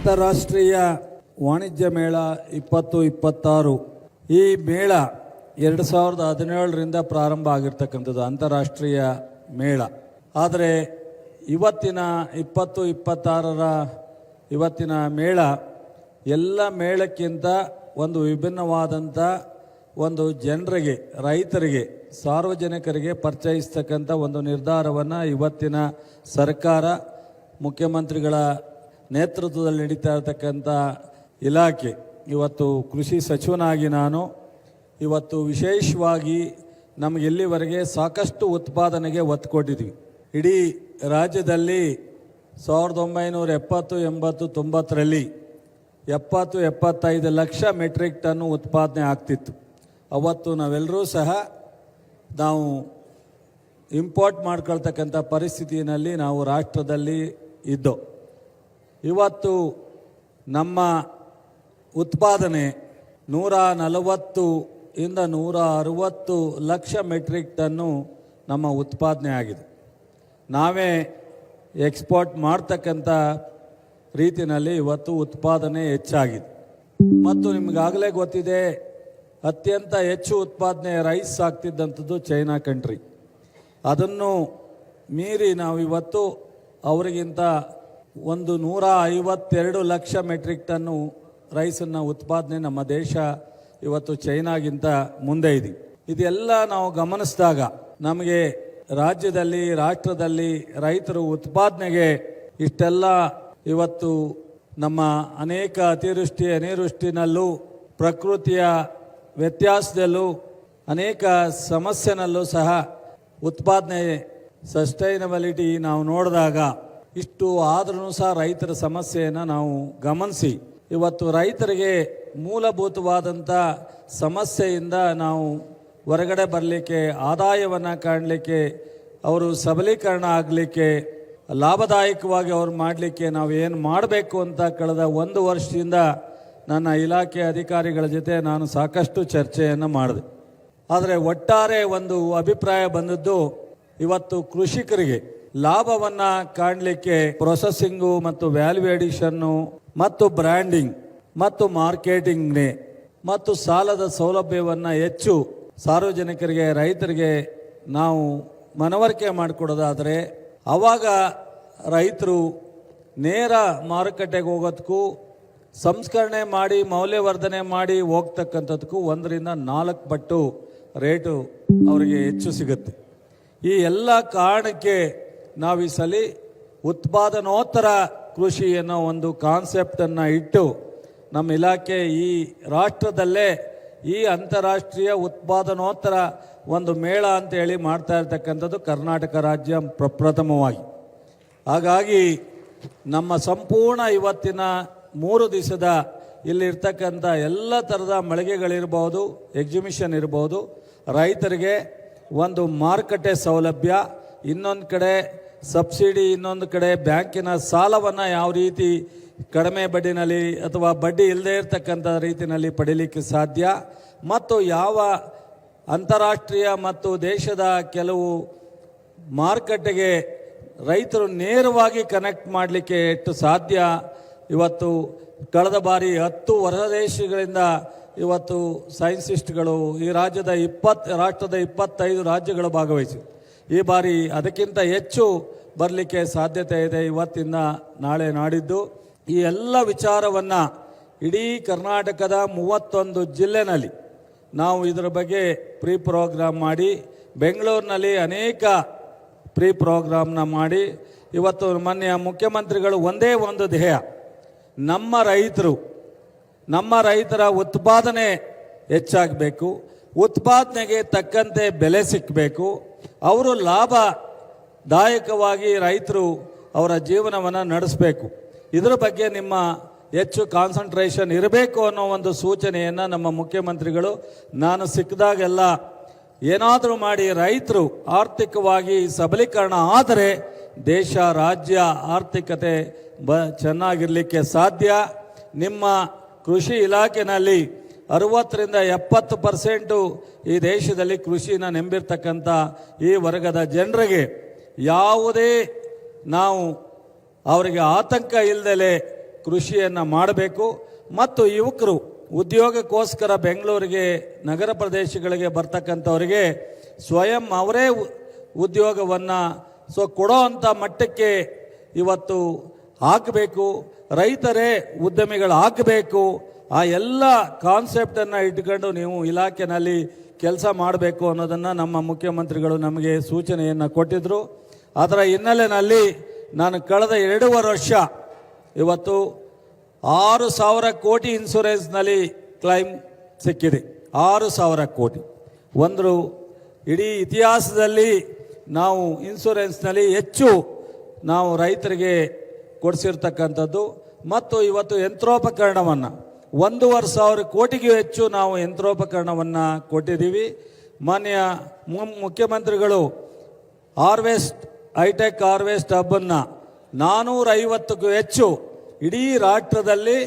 ಅಂತಾರಾಷ್ಟ್ರೀಯ ವಾಣಿಜ್ಯ ಮೇಳ ಇಪ್ಪತ್ತು ಇಪ್ಪತ್ತಾರು. ಈ ಮೇಳ ಎರಡು ಸಾವಿರದ ಹದಿನೇಳರಿಂದ ಪ್ರಾರಂಭ ಆಗಿರ್ತಕ್ಕಂಥದ್ದು ಅಂತಾರಾಷ್ಟ್ರೀಯ ಮೇಳ. ಆದರೆ ಇವತ್ತಿನ ಇಪ್ಪತ್ತು ಇಪ್ಪತ್ತಾರರ ಇವತ್ತಿನ ಮೇಳ ಎಲ್ಲ ಮೇಳಕ್ಕಿಂತ ಒಂದು ವಿಭಿನ್ನವಾದಂಥ ಒಂದು ಜನರಿಗೆ, ರೈತರಿಗೆ, ಸಾರ್ವಜನಿಕರಿಗೆ ಪರಿಚಯಿಸ್ತಕ್ಕಂಥ ಒಂದು ನಿರ್ಧಾರವನ್ನು ಇವತ್ತಿನ ಸರ್ಕಾರ ಮುಖ್ಯಮಂತ್ರಿಗಳ ನೇತೃತ್ವದಲ್ಲಿ ನಡೀತಾ ಇರತಕ್ಕಂಥ ಇಲಾಖೆ, ಇವತ್ತು ಕೃಷಿ ಸಚಿವನಾಗಿ ನಾನು, ಇವತ್ತು ವಿಶೇಷವಾಗಿ ನಮಗೆ ಇಲ್ಲಿವರೆಗೆ ಸಾಕಷ್ಟು ಉತ್ಪಾದನೆಗೆ ಒತ್ತು ಕೊಟ್ಟಿದ್ವಿ ಇಡೀ ರಾಜ್ಯದಲ್ಲಿ ಸಾವಿರದ ಒಂಬೈನೂರ ಎಪ್ಪತ್ತು, ಎಂಬತ್ತು, ತೊಂಬತ್ತರಲ್ಲಿ ಎಪ್ಪತ್ತು, ಎಪ್ಪತ್ತೈದು ಲಕ್ಷ ಮೆಟ್ರಿಕ್ ಟನ್ನು ಉತ್ಪಾದನೆ ಆಗ್ತಿತ್ತು. ಅವತ್ತು ನಾವೆಲ್ಲರೂ ಸಹ ನಾವು ಇಂಪೋರ್ಟ್ ಮಾಡ್ಕೊಳ್ತಕ್ಕಂಥ ಪರಿಸ್ಥಿತಿಯಲ್ಲಿ ನಾವು ರಾಷ್ಟ್ರದಲ್ಲಿ ಇದ್ದೋ ಇವತ್ತು ನಮ್ಮ ಉತ್ಪಾದನೆ ನೂರ ನಲವತ್ತು ಇಂದ ನೂರ ಅರುವತ್ತು ಲಕ್ಷ ಮೆಟ್ರಿಕ್ ಟನ್ನು ನಮ್ಮ ಉತ್ಪಾದನೆ ಆಗಿದೆ. ನಾವೇ ಎಕ್ಸ್ಪೋರ್ಟ್ ಮಾಡ್ತಕ್ಕಂಥ ರೀತಿಯಲ್ಲಿ ಇವತ್ತು ಉತ್ಪಾದನೆ ಹೆಚ್ಚಾಗಿದೆ. ಮತ್ತು ನಿಮಗಾಗಲೇ ಗೊತ್ತಿದೆ, ಅತ್ಯಂತ ಹೆಚ್ಚು ಉತ್ಪಾದನೆ ರೈಸ್ ಆಗ್ತಿದ್ದಂಥದ್ದು ಚೈನಾ ಕಂಟ್ರಿ. ಅದನ್ನು ಮೀರಿ ನಾವು ಇವತ್ತು ಅವರಿಗಿಂತ ಒಂದು ನೂರ ಐವತ್ತೆರಡು ಲಕ್ಷ ಮೆಟ್ರಿಕ್ ಟನ್ನು ರೈಸನ್ನು ಉತ್ಪಾದನೆ ನಮ್ಮ ದೇಶ ಇವತ್ತು ಚೈನಾಗಿಂತ ಮುಂದೆ ಇದೆ. ಇದೆಲ್ಲ ನಾವು ಗಮನಿಸಿದಾಗ ನಮಗೆ ರಾಜ್ಯದಲ್ಲಿ, ರಾಷ್ಟ್ರದಲ್ಲಿ ರೈತರು ಉತ್ಪಾದನೆಗೆ ಇಷ್ಟೆಲ್ಲ ಇವತ್ತು ನಮ್ಮ ಅನೇಕ ಅತಿವೃಷ್ಟಿ, ಅನಿವೃಷ್ಟಿನಲ್ಲೂ, ಪ್ರಕೃತಿಯ ವ್ಯತ್ಯಾಸದಲ್ಲೂ, ಅನೇಕ ಸಮಸ್ಯೆನಲ್ಲೂ ಸಹ ಉತ್ಪಾದನೆ ಸಸ್ಟೈನಬಿಲಿಟಿ ನಾವು ನೋಡಿದಾಗ ಇಷ್ಟು ಆದ್ರೂ ಸಹ ರೈತರ ಸಮಸ್ಯೆಯನ್ನು ನಾವು ಗಮನಿಸಿ. ಇವತ್ತು ರೈತರಿಗೆ ಮೂಲಭೂತವಾದಂಥ ಸಮಸ್ಯೆಯಿಂದ ನಾವು ಹೊರಗಡೆ ಬರಲಿಕ್ಕೆ, ಆದಾಯವನ್ನು ಕಾಣಲಿಕ್ಕೆ, ಅವರು ಸಬಲೀಕರಣ ಆಗಲಿಕ್ಕೆ, ಲಾಭದಾಯಕವಾಗಿ ಅವ್ರು ಮಾಡಲಿಕ್ಕೆ ನಾವು ಏನು ಮಾಡಬೇಕು ಅಂತ ಕಳೆದ ಒಂದು ವರ್ಷದಿಂದ ನನ್ನ ಇಲಾಖೆ ಅಧಿಕಾರಿಗಳ ಜೊತೆ ನಾನು ಸಾಕಷ್ಟು ಚರ್ಚೆಯನ್ನು ಮಾಡಿದೆ. ಆದರೆ ಒಟ್ಟಾರೆ ಒಂದು ಅಭಿಪ್ರಾಯ ಬಂದದ್ದು, ಇವತ್ತು ಕೃಷಿಕರಿಗೆ. ಲಾಭವನ್ನು ಕಾಣಲಿಕ್ಕೆ ಪ್ರೊಸೆಸಿಂಗು ಮತ್ತು ವ್ಯಾಲ್ಯೂ ಎಡಿಷನ್ನು ಮತ್ತು ಬ್ರ್ಯಾಂಡಿಂಗ್ ಮತ್ತು ಮಾರ್ಕೆಟಿಂಗ್ನೇ ಮತ್ತು ಸಾಲದ ಸೌಲಭ್ಯವನ್ನು ಹೆಚ್ಚು ಸಾರ್ವಜನಿಕರಿಗೆ, ರೈತರಿಗೆ ನಾವು ಮನವರಿಕೆ ಮಾಡಿಕೊಡೋದಾದರೆ ಆವಾಗ ರೈತರು ನೇರ ಮಾರುಕಟ್ಟೆಗೆ ಹೋಗೋದಕ್ಕೂ ಸಂಸ್ಕರಣೆ ಮಾಡಿ, ಮೌಲ್ಯವರ್ಧನೆ ಮಾಡಿ ಹೋಗ್ತಕ್ಕಂಥದ್ದಕ್ಕೂ ಒಂದರಿಂದ ನಾಲ್ಕು ಪಟ್ಟು ರೇಟು ಅವರಿಗೆ ಹೆಚ್ಚು ಸಿಗುತ್ತೆ. ಈ ಎಲ್ಲ ಕಾರಣಕ್ಕೆ ನಾವು ಈ ಉತ್ಪಾದನೋತ್ತರ ಕೃಷಿ ಅನ್ನೋ ಒಂದು ಕಾನ್ಸೆಪ್ಟನ್ನು ಇಟ್ಟು ನಮ್ಮ ಇಲಾಖೆ ಈ ರಾಷ್ಟ್ರದಲ್ಲೇ ಈ ಅಂತಾರಾಷ್ಟ್ರೀಯ ಉತ್ಪಾದನೋತ್ತರ ಒಂದು ಮೇಳ ಅಂತೇಳಿ ಮಾಡ್ತಾ ಇರ್ತಕ್ಕಂಥದ್ದು ಕರ್ನಾಟಕ ರಾಜ್ಯ ಪ್ರಪ್ರಥಮವಾಗಿ. ಹಾಗಾಗಿ ನಮ್ಮ ಸಂಪೂರ್ಣ ಇವತ್ತಿನ ಮೂರು ದಿವಸದ ಇಲ್ಲಿರ್ತಕ್ಕಂಥ ಎಲ್ಲ ಥರದ ಮಳಿಗೆಗಳಿರ್ಬೋದು ಎಕ್ಸಿಬಿಷನ್ ಇರ್ಬೋದು, ರೈತರಿಗೆ ಒಂದು ಮಾರುಕಟ್ಟೆ ಸೌಲಭ್ಯ, ಇನ್ನೊಂದು ಕಡೆ ಸಬ್ಸಿಡಿ ಇನ್ನೊಂದು ಕಡೆ ಬ್ಯಾಂಕಿನ ಸಾಲವನ್ನು ಯಾವ ರೀತಿ ಕಡಿಮೆ ಬಡ್ಡಿನಲ್ಲಿ ಅಥವಾ ಬಡ್ಡಿ ಇಲ್ಲದೇ ಇರತಕ್ಕಂಥ ರೀತಿಯಲ್ಲಿ ಪಡೀಲಿಕ್ಕೆ ಸಾಧ್ಯ? ಮತ್ತು ಯಾವ ಅಂತಾರಾಷ್ಟ್ರೀಯ ಮತ್ತು ದೇಶದ ಕೆಲವು ಮಾರುಕಟ್ಟೆಗೆ ರೈತರು ನೇರವಾಗಿ ಕನೆಕ್ಟ್ ಮಾಡಲಿಕ್ಕೆ ಎಷ್ಟು ಸಾಧ್ಯ? ಇವತ್ತು ಕಳೆದ ಬಾರಿ ಹತ್ತು ಹೊರ ದೇಶಗಳಿಂದ ಇವತ್ತು ಸೈನ್ಸಿಸ್ಟ್ಗಳು ಈ ರಾಜ್ಯದ ಇಪ್ಪತ್ತು, ರಾಷ್ಟ್ರದ ಇಪ್ಪತ್ತೈದು ರಾಜ್ಯಗಳು ಭಾಗವಹಿಸಿವೆ. ಈ ಬಾರಿ ಅದಕ್ಕಿಂತ ಹೆಚ್ಚು ಬರಲಿಕ್ಕೆ ಸಾಧ್ಯತೆ ಇದೆ ಇವತ್ತಿಂದ ನಾಳೆ ನಾಡಿದ್ದು. ಈ ಎಲ್ಲ ವಿಚಾರವನ್ನು ಇಡೀ ಕರ್ನಾಟಕದ ಮೂವತ್ತೊಂದು ಜಿಲ್ಲೆನಲ್ಲಿ ನಾವು ಇದರ ಬಗ್ಗೆ ಪ್ರೀ ಪ್ರೋಗ್ರಾಮ್ ಮಾಡಿ, ಬೆಂಗಳೂರಿನಲ್ಲಿ ಅನೇಕ ಪ್ರೀ ಪ್ರೋಗ್ರಾಮ್ನ ಮಾಡಿ, ಇವತ್ತು ಮಾನ್ಯ ಮುಖ್ಯಮಂತ್ರಿಗಳು ಒಂದೇ ಒಂದು ಧ್ಯೇಯ, ನಮ್ಮ ರೈತರು, ನಮ್ಮ ರೈತರ ಉತ್ಪಾದನೆ ಹೆಚ್ಚಾಗಬೇಕು, ಉತ್ಪಾದನೆಗೆ ತಕ್ಕಂತೆ ಬೆಲೆ ಸಿಕ್ಕಬೇಕು ಅವರು ಲಾಭದಾಯಕವಾಗಿ ರೈತರು ಅವರ ಜೀವನವನ್ನು ನಡೆಸಬೇಕು. ಇದರ ಬಗ್ಗೆ ನಿಮ್ಮ ಹೆಚ್ಚು ಕಾನ್ಸಂಟ್ರೇಷನ್ ಇರಬೇಕು ಅನ್ನೋ ಒಂದು ಸೂಚನೆಯನ್ನು ನಮ್ಮ ಮುಖ್ಯಮಂತ್ರಿಗಳು, ನಾನು ಸಿಕ್ಕಿದಾಗೆಲ್ಲ ಏನಾದರೂ ಮಾಡಿ ರೈತರು ಆರ್ಥಿಕವಾಗಿ ಸಬಲೀಕರಣ ಆದರೆ ದೇಶ, ರಾಜ್ಯ ಆರ್ಥಿಕತೆ ಬ ಚೆನ್ನಾಗಿರಲಿಕ್ಕೆ ಸಾಧ್ಯ. ನಿಮ್ಮ ಕೃಷಿ ಇಲಾಖೆನಲ್ಲಿ ಅರುವತ್ತರಿಂದ ಎಪ್ಪತ್ತು ಪರ್ಸೆಂಟು ಈ ದೇಶದಲ್ಲಿ ಕೃಷಿನ ನೆಂಬಿರ್ತಕ್ಕಂಥ ಈ ವರ್ಗದ ಜನರಿಗೆ ಯಾವುದೇ ನಾವು ಅವರಿಗೆ ಆತಂಕ ಇಲ್ಲದಲೇ ಕೃಷಿಯನ್ನು ಮಾಡಬೇಕು. ಮತ್ತು ಯುವಕರು ಉದ್ಯೋಗಕ್ಕೋಸ್ಕರ ಬೆಂಗಳೂರಿಗೆ, ನಗರ ಪ್ರದೇಶಗಳಿಗೆ ಬರ್ತಕ್ಕಂಥವರಿಗೆ ಸ್ವಯಂ ಅವರೇ ಉದ್ಯೋಗವನ್ನು ಸೊ ಕೊಡೋ ಅಂಥ ಮಟ್ಟಕ್ಕೆ ಇವತ್ತು ಹಾಕಬೇಕು. ರೈತರೇ ಉದ್ಯಮಿಗಳು ಹಾಕಬೇಕು ಆ ಎಲ್ಲ ಕಾನ್ಸೆಪ್ಟನ್ನು ಇಟ್ಕೊಂಡು ನೀವು ಇಲಾಖೆನಲ್ಲಿ ಕೆಲಸ ಮಾಡಬೇಕು ಅನ್ನೋದನ್ನು ನಮ್ಮ ಮುಖ್ಯಮಂತ್ರಿಗಳು ನಮಗೆ ಸೂಚನೆಯನ್ನು ಕೊಟ್ಟಿದ್ದರು ಅದರ ಹಿನ್ನೆಲೆಯಲ್ಲಿ ನಾನು ಕಳೆದ ಎರಡೂವರೆ ವರ್ಷ ಇವತ್ತು ಆರು ಸಾವಿರ ಕೋಟಿ ಇನ್ಸೂರೆನ್ಸ್ನಲ್ಲಿ ಕ್ಲೈಮ್ ಸಿಕ್ಕಿದೆ. ಆರು ಸಾವಿರ ಕೋಟಿ. ಒಂದು ಇಡೀ ಇತಿಹಾಸದಲ್ಲಿ ನಾವು ಇನ್ಸೂರೆನ್ಸ್ನಲ್ಲಿ ಹೆಚ್ಚು ನಾವು ರೈತರಿಗೆ ಕೊಡಿಸಿರ್ತಕ್ಕಂಥದ್ದು. ಮತ್ತು ಇವತ್ತು ಯಂತ್ರೋಪಕರಣವನ್ನು ಒಂದೂವರೆ ಸಾವಿರ ಕೋಟಿಗೂ ಹೆಚ್ಚು ನಾವು ಯಂತ್ರೋಪಕರಣವನ್ನು ಕೊಟ್ಟಿದ್ದೀವಿ. ಮಾನ್ಯ ಮುಖ್ಯಮಂತ್ರಿಗಳು, ಹಾರ್ವೆಸ್ಟ್, ಹೈಟೆಕ್ ಹಾರ್ವೆಸ್ಟ್ ಹಬ್ಬನ್ನು ನಾನೂರೈವತ್ತಕ್ಕೂ ಹೆಚ್ಚು ಇಡೀ ರಾಷ್ಟ್ರದಲ್ಲಿ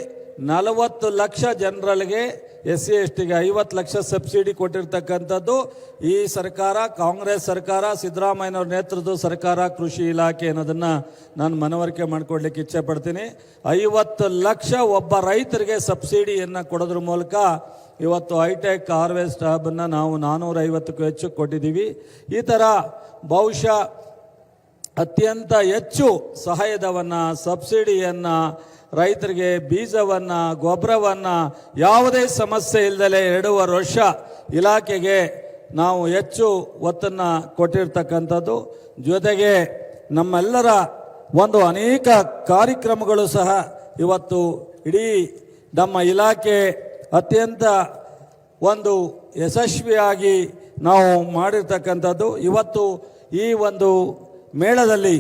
ನಲವತ್ತು ಲಕ್ಷ ಜನರಲ್ಲಿಗೆ ಎಸ್ ಸಿ ಎಸ್ ಟಿಗೆ ಐವತ್ತು ಲಕ್ಷ ಸಬ್ಸಿಡಿ ಕೊಟ್ಟಿರ್ತಕ್ಕಂಥದ್ದು ಈ ಸರ್ಕಾರ, ಕಾಂಗ್ರೆಸ್ ಸರ್ಕಾರ, ಸಿದ್ದರಾಮಯ್ಯನವ್ರ ನೇತೃತ್ವದ ಸರ್ಕಾರ, ಕೃಷಿ ಇಲಾಖೆ ಅನ್ನೋದನ್ನು ನಾನು ಮನವರಿಕೆ ಮಾಡಿಕೊಡ್ಲಿಕ್ಕೆ ಇಚ್ಛೆ ಪಡ್ತೀನಿ ಐವತ್ತು ಲಕ್ಷ ಒಬ್ಬ ರೈತರಿಗೆ ಸಬ್ಸಿಡಿಯನ್ನು ಕೊಡೋದ್ರ ಮೂಲಕ ಇವತ್ತು ಹೈಟೆಕ್ ಹಾರ್ವೆಸ್ಟ್ ಹಬ್ಬನ್ನು ನಾವು ನಾನ್ನೂರೈವತ್ತಕ್ಕೂ ಹೆಚ್ಚು ಕೊಟ್ಟಿದ್ದೀವಿ. ಈ ಥರ ಬಹುಶಃ ಅತ್ಯಂತ ಹೆಚ್ಚು ಸಹಾಯಧವನ್ನು ಸಬ್ಸಿಡಿಯನ್ನು ರೈತರಿಗೆ ಬೀಜವನ್ನು, ಗೊಬ್ಬರವನ್ನು ಯಾವುದೇ ಸಮಸ್ಯೆ ಇಲ್ಲದಲೆ ಎರಡೂವರೆ ವರ್ಷ ಇಲಾಖೆಗೆ ನಾವು ಹೆಚ್ಚು ಒತ್ತನ್ನು ಕೊಟ್ಟಿರ್ತಕ್ಕಂಥದ್ದು. ಜೊತೆಗೆ ನಮ್ಮೆಲ್ಲರ ಒಂದು ಅನೇಕ ಕಾರ್ಯಕ್ರಮಗಳು ಸಹ ಇವತ್ತು ಇಡೀ ನಮ್ಮ ಇಲಾಖೆ ಅತ್ಯಂತ ಒಂದು ಯಶಸ್ವಿಯಾಗಿ ನಾವು ಮಾಡಿರ್ತಕ್ಕಂಥದ್ದು. ಇವತ್ತು ಈ ಒಂದು ಮೇಳದಲ್ಲಿ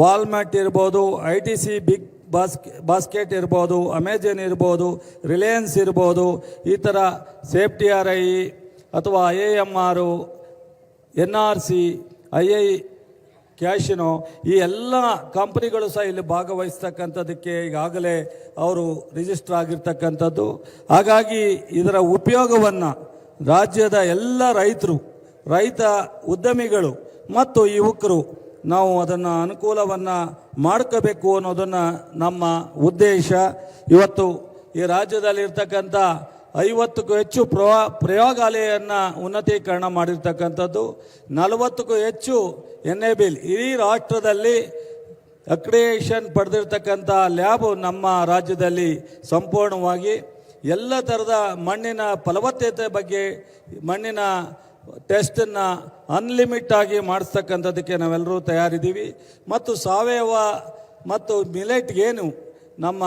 ವಾಲ್ಮಾರ್ಟ್ ಇರ್ಬೋದು, I T C, big basket basket ಇರ್ಬೋದು, ಅಮೆಜಾನ್ ಇರ್ಬೋದು, ರಿಲಯನ್ಸ್ ಇರ್ಬೋದು, ಈ ಥರ ಸೇಫ್ಟಿ ಆರ್ ಐ ಅಥವಾ ಐ ಎಂ ಆರು, N R C, I I casino, ಈ ಎಲ್ಲ ಕಂಪ್ನಿಗಳು ಸಹ ಇಲ್ಲಿ ಭಾಗವಹಿಸ್ತಕ್ಕಂಥದ್ದಕ್ಕೆ ಈಗಾಗಲೇ ಅವರು ರಿಜಿಸ್ಟರ್ ಆಗಿರ್ತಕ್ಕಂಥದ್ದು. ಹಾಗಾಗಿ ಇದರ ಉಪಯೋಗವನ್ನು ರಾಜ್ಯದ ಎಲ್ಲ ರೈತರು, ರೈತ ಉದ್ಯಮಿಗಳು ಮತ್ತು ಯುವಕರು ನಾವು ಅದನ್ನು ಅನುಕೂಲವನ್ನು ಮಾಡ್ಕೋಬೇಕು ಅನ್ನೋದನ್ನು ನಮ್ಮ ಉದ್ದೇಶ. ಇವತ್ತು ಈ ರಾಜ್ಯದಲ್ಲಿರ್ತಕ್ಕಂಥ ಐವತ್ತಕ್ಕೂ ಹೆಚ್ಚು ಪ್ರವಾ ಪ್ರಯೋಗಾಲಯವನ್ನು ಉನ್ನತೀಕರಣ ಮಾಡಿರ್ತಕ್ಕಂಥದ್ದು. ನಲವತ್ತಕ್ಕೂ ಹೆಚ್ಚು ಎನ್ ಎ ಬಿಲ್. ಇಡೀ ರಾಷ್ಟ್ರದಲ್ಲಿ ಅಕ್ರಿಯೇಷನ್ ಪಡೆದಿರ್ತಕ್ಕಂಥ ಲ್ಯಾಬ್ ನಮ್ಮ ರಾಜ್ಯದಲ್ಲಿ ಸಂಪೂರ್ಣವಾಗಿ. ಎಲ್ಲ ಥರದ ಮಣ್ಣಿನ ಫಲವತ್ತತೆ ಬಗ್ಗೆ ಮಣ್ಣಿನ ಟೆಸ್ಟನ್ನು ಅನ್ಲಿಮಿಟ್ ಆಗಿ ಮಾಡಿಸ್ತಕ್ಕಂಥದ್ದಕ್ಕೆ ನಾವೆಲ್ಲರೂ ತಯಾರಿದ್ದೀವಿ. ಮತ್ತು ಸಾವಯವ ಮತ್ತು ಮಿಲೆಟ್ಗೇನು ನಮ್ಮ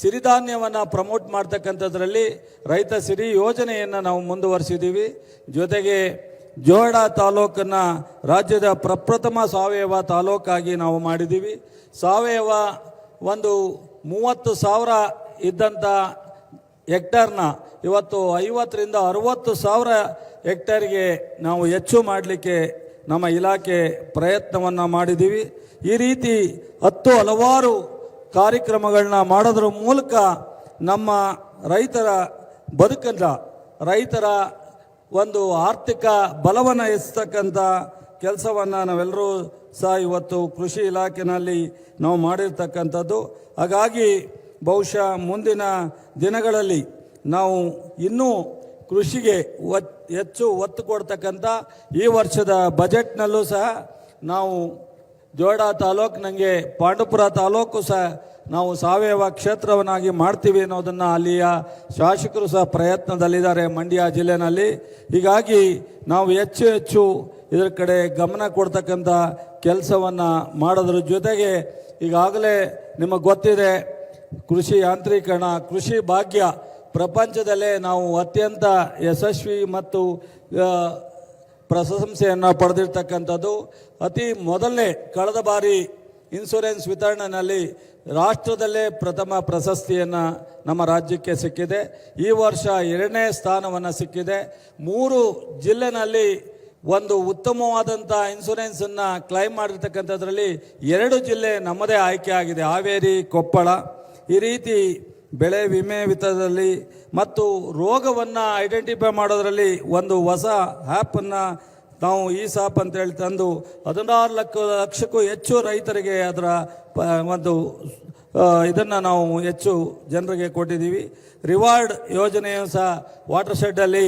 ಸಿರಿಧಾನ್ಯವನ್ನು ಪ್ರಮೋಟ್ ಮಾಡ್ತಕ್ಕಂಥದ್ರಲ್ಲಿ ರೈತ ಸಿರಿ ಯೋಜನೆಯನ್ನು ನಾವು ಮುಂದುವರಿಸಿದ್ದೀವಿ. ಜೊತೆಗೆ ಜೋಡ ತಾಲೂಕನ್ನು ರಾಜ್ಯದ ಪ್ರಪ್ರಥಮ ಸಾವಯವ ತಾಲೂಕಾಗಿ ನಾವು ಮಾಡಿದ್ದೀವಿ. ಸಾವಯವ ಒಂದು ಮೂವತ್ತು ಸಾವಿರ ಇದ್ದಂಥ ಹೆಕ್ಟರ್ನ ಇವತ್ತು ಐವತ್ತರಿಂದ ಅರುವತ್ತು ಸಾವಿರ ಹೆಕ್ಟರ್ಗೆ ನಾವು ಹೆಚ್ಚು ಮಾಡಲಿಕ್ಕೆ ನಮ್ಮ ಇಲಾಖೆ ಪ್ರಯತ್ನವನ್ನು ಮಾಡಿದ್ದೀವಿ ಈ ರೀತಿ ಹತ್ತು ಹಲವಾರು ಕಾರ್ಯಕ್ರಮಗಳನ್ನ ಮಾಡೋದ್ರ ಮೂಲಕ ನಮ್ಮ ರೈತರ ಬದುಕಲ್ಲ ರೈತರ ಒಂದು ಆರ್ಥಿಕ ಬಲವನ್ನು ಹೆಚ್ಚತಕ್ಕಂಥ ಕೆಲಸವನ್ನು ನಾವೆಲ್ಲರೂ ಸಹ ಇವತ್ತು ಕೃಷಿ ಇಲಾಖೆಯಲ್ಲಿ ನಾವು ಮಾಡಿರ್ತಕ್ಕಂಥದ್ದು. ಹಾಗಾಗಿ ಬಹುಶಃ ಮುಂದಿನ ದಿನಗಳಲ್ಲಿ ನಾವು ಇನ್ನೂ ಕೃಷಿಗೆ ಒತ್, ಹೆಚ್ಚು ಒತ್ತು ಕೊಡ್ತಕ್ಕಂಥ ಈ ವರ್ಷದ ಬಜೆಟ್ನಲ್ಲೂ ಸಹ ನಾವು ಜೋಡ ತಾಲೂಕು ನನಗೆ ಪಾಂಡುಪುರ ತಾಲೂಕು ಸಹ ನಾವು ಸಾವಯವ ಕ್ಷೇತ್ರವನ್ನಾಗಿ ಮಾಡ್ತೀವಿ ಅನ್ನೋದನ್ನು ಅಲ್ಲಿಯ ಶಾಸಕರು ಸಹ ಪ್ರಯತ್ನದಲ್ಲಿದ್ದಾರೆ ಮಂಡ್ಯ ಜಿಲ್ಲೆನಲ್ಲಿ. ಹೀಗಾಗಿ ನಾವು ಹೆಚ್ಚು ಹೆಚ್ಚು ಇದರ ಕಡೆ ಗಮನ ಕೊಡ್ತಕ್ಕಂಥ ಕೆಲಸವನ್ನು ಮಾಡೋದ್ರ ಜೊತೆಗೆ ಈಗಾಗಲೇ ನಿಮಗೆ ಗೊತ್ತಿದೆ ಕೃಷಿ ಯಾಂತ್ರೀಕರಣ, ಕೃಷಿ ಭಾಗ್ಯ ಪ್ರಪಂಚದಲ್ಲೇ ನಾವು ಅತ್ಯಂತ ಯಶಸ್ವಿ ಮತ್ತು ಪ್ರಶಂಸೆಯನ್ನು ಪಡೆದಿರ್ತಕ್ಕಂಥದ್ದು. ಅತಿ ಮೊದಲನೇ ಕಳೆದ ಬಾರಿ ಇನ್ಶೂರೆನ್ಸ್ ವಿತರಣೆಯಲ್ಲಿ ರಾಷ್ಟ್ರದಲ್ಲೇ ಪ್ರಥಮ ಪ್ರಶಸ್ತಿಯನ್ನು ನಮ್ಮ ರಾಜ್ಯಕ್ಕೆ ಸಿಕ್ಕಿದೆ. ಈ ವರ್ಷ ಎರಡನೇ ಸ್ಥಾನವನ್ನು ಸಿಕ್ಕಿದೆ. ಮೂರು ಜಿಲ್ಲೆನಲ್ಲಿ ಒಂದು ಉತ್ತಮವಾದಂಥ ಇನ್ಶೂರೆನ್ಸನ್ನು ಕ್ಲೈಮ್ ಮಾಡಿರ್ತಕ್ಕಂಥದ್ರಲ್ಲಿ ಎರಡು ಜಿಲ್ಲೆ ನಮ್ಮದೇ ಆಯ್ಕೆ ಆಗಿದೆ. ಹಾವೇರಿ, ಕೊಪ್ಪಳ. ಈ ರೀತಿ ಬೆಳೆ ವಿಮೆ ವಿತದಲ್ಲಿ ಮತ್ತು ರೋಗವನ್ನು ಐಡೆಂಟಿಫೈ ಮಾಡೋದರಲ್ಲಿ ಒಂದು ಹೊಸ ಆ್ಯಪನ್ನು ನಾವು ಈ ಸಾಪ್ ಅಂತೇಳಿ ತಂದು ಹದಿನಾರು ಲಕ್ಷ ಲಕ್ಷಕ್ಕೂ ಹೆಚ್ಚು ರೈತರಿಗೆ ಅದರ ಒಂದು ಇದನ್ನು ನಾವು ಹೆಚ್ಚು ಜನರಿಗೆ ಕೊಟ್ಟಿದ್ದೀವಿ. ರಿವಾರ್ಡ್ ಯೋಜನೆಯು ಸಹ ವಾಟರ್ ಶೆಡ್ಡಲ್ಲಿ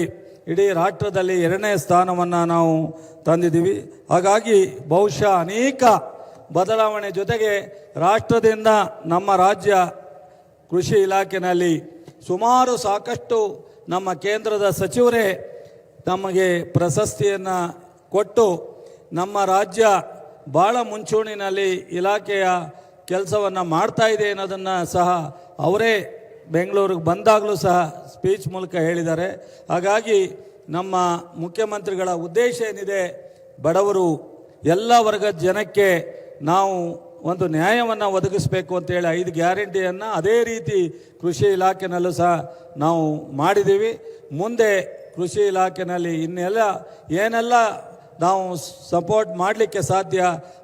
ಇಡೀ ರಾಷ್ಟ್ರದಲ್ಲಿ ಎರಡನೇ ಸ್ಥಾನವನ್ನು ನಾವು ತಂದಿದ್ದೀವಿ. ಹಾಗಾಗಿ ಬಹುಶಃ ಅನೇಕ ಬದಲಾವಣೆ ಜೊತೆಗೆ ರಾಷ್ಟ್ರದಿಂದ ನಮ್ಮ ರಾಜ್ಯ ಕೃಷಿ ಇಲಾಖೆಯಲ್ಲಿ ಸುಮಾರು ಸಾಕಷ್ಟು ನಮ್ಮ ಕೇಂದ್ರದ ಸಚಿವರೇ ನಮಗೆ ಪ್ರಶಸ್ತಿಯನ್ನು ಕೊಟ್ಟು ನಮ್ಮ ರಾಜ್ಯ ಭಾಳ ಮುಂಚೂಣಿನಲ್ಲಿ ಇಲಾಖೆಯ ಕೆಲಸವನ್ನು ಮಾಡ್ತಾ ಇದೆ ಅನ್ನೋದನ್ನು ಸಹ ಅವರೇ ಬೆಂಗಳೂರಿಗೆ ಬಂದಾಗಲೂ ಸಹ ಸ್ಪೀಚ್ ಮೂಲಕ ಹೇಳಿದ್ದಾರೆ. ಹಾಗಾಗಿ ನಮ್ಮ ಮುಖ್ಯಮಂತ್ರಿಗಳ ಉದ್ದೇಶ ಏನಿದೆ, ಬಡವರು ಎಲ್ಲ ವರ್ಗದ ಜನಕ್ಕೆ ನಾವು ಒಂದು ನ್ಯಾಯವನ್ನು ಒದಗಿಸಬೇಕು ಅಂತೇಳಿ ಐದು ಗ್ಯಾರಂಟಿಯನ್ನು ಅದೇ ರೀತಿ ಕೃಷಿ ಇಲಾಖೆನಲ್ಲೂ ಸಹ ನಾವು ಮಾಡಿದ್ದೀವಿ. ಮುಂದೆ ಕೃಷಿ ಇಲಾಖೆನಲ್ಲಿ ಇನ್ನೆಲ್ಲ ಏನೆಲ್ಲ ನಾವು ಸಪೋರ್ಟ್ ಮಾಡಲಿಕ್ಕೆ ಸಾಧ್ಯ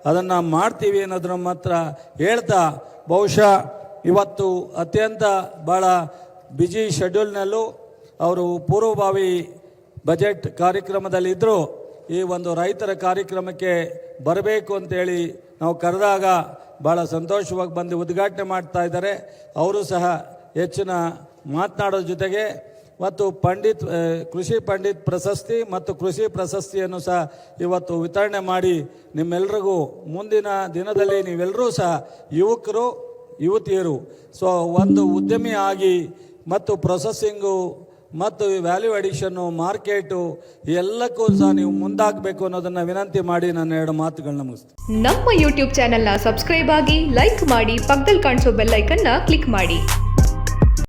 ಅದನ್ನು ಮಾಡ್ತೀವಿ ಅನ್ನೋದ್ರ ಮಾತ್ರ ಹೇಳ್ತಾ ಬಹುಶಃ ಇವತ್ತು ಅತ್ಯಂತ ಭಾಳ ಬ್ಯುಸಿ ಶೆಡ್ಯೂಲ್ನಲ್ಲೂ ಅವರು ಪೂರ್ವಭಾವಿ ಬಜೆಟ್ ಕಾರ್ಯಕ್ರಮದಲ್ಲಿದ್ದರು ಈ ಒಂದು ರೈತರ ಕಾರ್ಯಕ್ರಮಕ್ಕೆ ಬರಬೇಕು ಅಂತೇಳಿ ನಾವು ಕರೆದಾಗ ಭಾಳ ಸಂತೋಷವಾಗಿ ಬಂದು ಉದ್ಘಾಟನೆ ಮಾಡ್ತಾ ಇದ್ದಾರೆ. ಅವರು ಸಹ ಹೆಚ್ಚಿನ ಮಾತನಾಡೋ ಜೊತೆಗೆ ಮತ್ತು ಪಂಡಿತ್ ಕೃಷಿ ಪಂಡಿತ್ ಪ್ರಶಸ್ತಿ ಮತ್ತು ಕೃಷಿ ಪ್ರಶಸ್ತಿಯನ್ನು ಸಹ ಇವತ್ತು ವಿತರಣೆ ಮಾಡಿ ನಿಮ್ಮೆಲ್ರಿಗೂ ಮುಂದಿನ ದಿನದಲ್ಲಿ ನೀವೆಲ್ಲರೂ ಸಹ ಯುವಕರು, ಯುವತಿಯರು, ಸೊ ಒಂದು ಉದ್ಯಮಿ ಆಗಿ ಮತ್ತು ಪ್ರೊಸೆಸ್ಸಿಂಗು ಮತ್ತು ವ್ಯಾಲ್ಯೂ ಅಡಿಷನ್ನು ಮಾರ್ಕೆಟು ಎಲ್ಲಕ್ಕೂ ಸಹ ನೀವು ಮುಂದಾಗಬೇಕು ಅನ್ನೋದನ್ನು ವಿನಂತಿ ಮಾಡಿ ನಾನು ಎರಡು ಮಾತುಗಳನ್ನ ಮುಗಿಸ್ತೀನಿ. ನಮ್ಮ ಯೂಟ್ಯೂಬ್ ಚಾನೆಲ್ನ ಸಬ್ಸ್ಕ್ರೈಬ್ ಆಗಿ ಲೈಕ್ ಮಾಡಿ, ಪಕ್ಕದಲ್ಲಿ ಕಾಣಿಸೋ ಬೆಲ್ಲೈಕನ್ನ ಕ್ಲಿಕ್ ಮಾಡಿ.